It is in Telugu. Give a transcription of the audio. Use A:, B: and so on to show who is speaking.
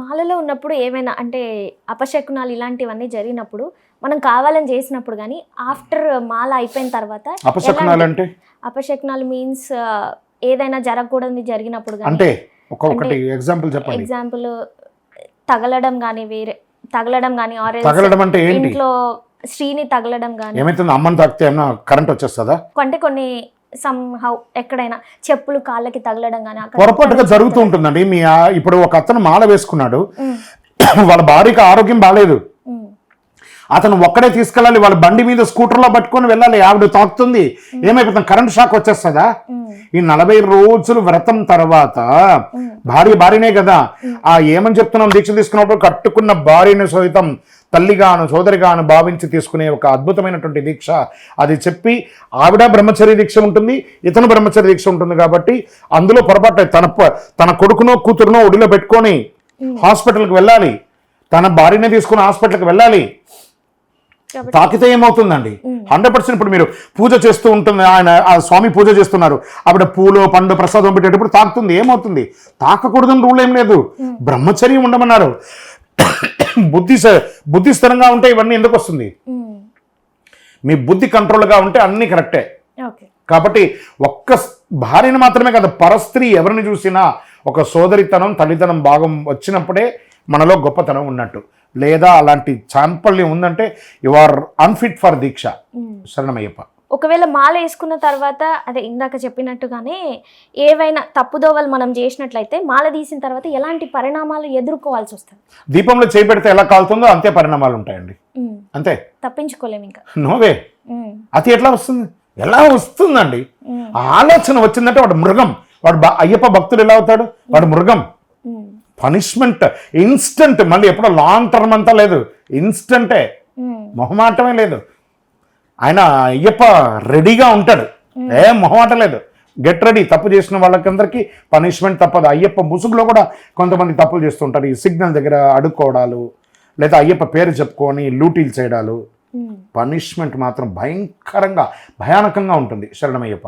A: మాలలో ఉన్నప్పుడు ఏమైనా అంటే అపశకునాలు ఇలాంటివన్నీ జరిగినప్పుడు మనం కావాలని చేసినప్పుడు కానీ ఆఫ్టర్ మాల అయిపోయిన తర్వాత
B: అపశకునాలు అంటే?
A: అపశకునాలు మీన్స్ ఏదైనా జరగకూడదు జరిగినప్పుడు
B: అంటే ఎగ్జాంపుల్ చెప్పండి.
A: ఎగ్జాంపుల్ తగలడం కానీ వేరే తగలడం కానీ ఆర్
B: తగలడం అంటే
A: ఇంట్లో స్త్రీని తగలడం కానీ
B: ఏమైతుంది అమ్మని తాకితే కరెంట్ వచ్చేస్తుందా?
A: అంటే కొన్ని సమ్ హౌ ఎక్కడైనా చెప్పులు కాళ్ళకి తగలడం కానీ
B: పొరపాటుగా జరుగుతూ ఉంటుందండి. మీ ఇప్పుడు ఒక అతను మాల వేసుకున్నాడు. వాళ్ళ భార్యకి ఆరోగ్యం బాగాలేదు అతను ఒక్కడే తీసుకెళ్ళాలి వాళ్ళ బండి మీద స్కూటర్లో పట్టుకొని వెళ్ళాలి ఆవిడ తాకుతుంది. ఏమైపోతుంది? కరెంట్ షాక్ వచ్చేస్తుందా? ఈ నలభై రోజులు వ్రతం తర్వాత భార్య భార్యనే కదా. ఆ ఏమని చెప్తున్నాం? దీక్ష తీసుకున్నప్పుడు కట్టుకున్న భార్యను సహితం తల్లిగాను సోదరిగాను భావించి తీసుకునే ఒక అద్భుతమైనటువంటి దీక్ష. అది చెప్పి ఆవిడ బ్రహ్మచర్య దీక్ష ఉంటుంది ఇతను బ్రహ్మచర్య దీక్ష ఉంటుంది కాబట్టి అందులో పొరపాటు తన తన కొడుకునో కూతురునో ఒడిలో పెట్టుకొని హాస్పిటల్కి వెళ్ళాలి. తన భార్యనే తీసుకుని హాస్పిటల్కి వెళ్ళాలి. తాకితే ఏమవుతుందండి? హండ్రెడ్ పర్సెంట్ ఇప్పుడు మీరు పూజ చేస్తూ ఉంటుంది ఆయన ఆ స్వామి పూజ చేస్తున్నారు. ఆవిడ పూలు పండు ప్రసాదం పెట్టేటప్పుడు తాకుతుంది ఏమవుతుంది? తాకకూడదని రూల్ ఏం లేదు. బ్రహ్మచర్యం ఉండమన్నారు. బుద్ధి బుద్ధి స్థిరంగా ఉంటే ఇవన్నీ ఎందుకు వస్తుంది? మీ బుద్ధి కంట్రోల్గా ఉంటే అన్నీ కరెక్టే. కాబట్టి ఒక్క భార్యను మాత్రమే కాదు పరస్త్రీ ఎవరిని చూసినా ఒక సోదరితనం తల్లితనం భాగం వచ్చినప్పుడే మనలో గొప్పతనం ఉన్నట్టు. లేదా అలాంటి చాంపల్యం ఉందంటే యు ఆర్ అన్ఫిట్ ఫర్ దీక్ష. శరణమయ్యప్ప.
A: ఒకవేళ మాల వేసుకున్న తర్వాత అదే ఇందాక చెప్పినట్టుగానే ఏవైనా తప్పుదోవలు మనం చేసినట్లయితే మాల తీసిన తర్వాత ఎలాంటి పరిణామాలు ఎదుర్కోవాల్సి వస్తుంది?
B: దీపంలో చేయి పెడితే ఎలా కాలుతుందో అంతే పరిణామాలు ఉంటాయండి. అంతే.
A: తప్పించుకోలేము ఇంకా.
B: నోవే. అతి ఎట్లా వస్తుంది? ఎలా వస్తుందండి? ఆలోచన వచ్చిందంటే వాడు మృగం. వాడు అయ్యప్ప భక్తుడు ఎలా అవుతాడు? వాడు మృగం. Punishment instant. మళ్ళీ ఎప్పుడో లాంగ్ టర్మ్ అంతా లేదు. ఇన్స్టంటే. మొహమాటమే లేదు. ఆయన అయ్యప్ప రెడీగా ఉంటాడు. ఏం మొహమాట లేదు గెట్ రెడీ తప్పు చేసిన వాళ్ళకందరికీ పనిష్మెంట్ తప్పదు. అయ్యప్ప ముసుగులో కూడా కొంతమంది తప్పులు చేస్తుంటారు ఈ సిగ్నల్ దగ్గర అడుక్కోవడాలు లేదా అయ్యప్ప పేరు చెప్పుకొని లూటీలు చేయడాలు. పనిష్మెంట్ మాత్రం భయంకరంగా భయానకంగా ఉంటుంది. శరణమయ్యప్ప.